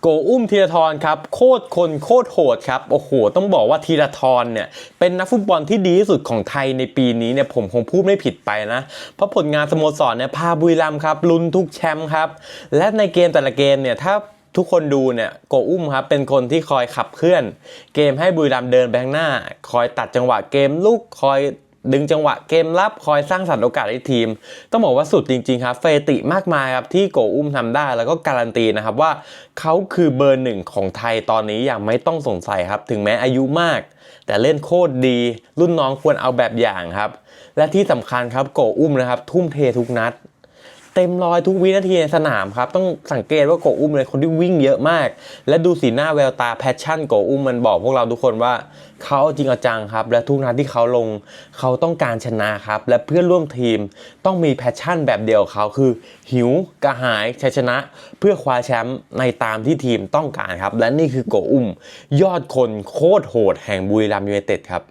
โกอุ้มธีรทรครับโคตรคนโคตรโหดครับโอ้โห ต้องบอกว่าธีรทรเนี่ยเป็นนักฟุตบอลที่ดีที่สุดของไทยในปีนี้เนี่ยผมคงพูดไม่ผิดไปนะ เพราะผลงานสโมสรเนี่ยพาบุรีรัมครับลุ้นทุกแชมป์ครับ และในเกมแต่ละเกมเนี่ยถ้าทุกคนดูเนี่ยโกอุ้มครับเป็นคนที่คอยขับเคลื่อน เกมให้บุรีรัมเดินไปข้างหน้า คอยตัดจังหวะเกมลุกคอย ดึงจังหวะเกมรับคอยสร้างสรรค์โอกาสให้ทีม ต้องบอกว่าสุดจริง ๆ ครับ เฟติมากมายครับที่โกอุ้มทำได้แล้วก็การันตีนะครับว่าเขาคือเบอร์หนึ่งของไทยตอนนี้อย่างไม่ต้องสงสัยครับ ถึงแม้อายุมาก แต่เล่นโคตรดี รุ่นน้องควรเอาแบบอย่างครับ และที่สำคัญครับโกอุ้มนะครับ ทุ่มเททุกนัด เต็มร้อยทุกวินาทีในสนามครับ ต้องสังเกตว่าโกอุ้มเลยคนที่วิ่งเยอะมาก และดูสีหน้าแววตาแพชชั่นโกอุ้มมันบอกพวกเราทุกคนว่าเขาเอาจริงเอาจังครับ และทุกนัดที่เขาลงเขาต้องการชนะครับ และเพื่อนร่วมทีมต้องมีแพชชั่นแบบเดียวเขาคือ หิวกระหายชัยชนะ เพื่อคว้าแชมป์ในตามที่ทีมต้องการครับ และนี่คือโกอุ้ม ยอดคนโคตรโหดแห่งบุรีรัมย์ยูไนเต็ดครับ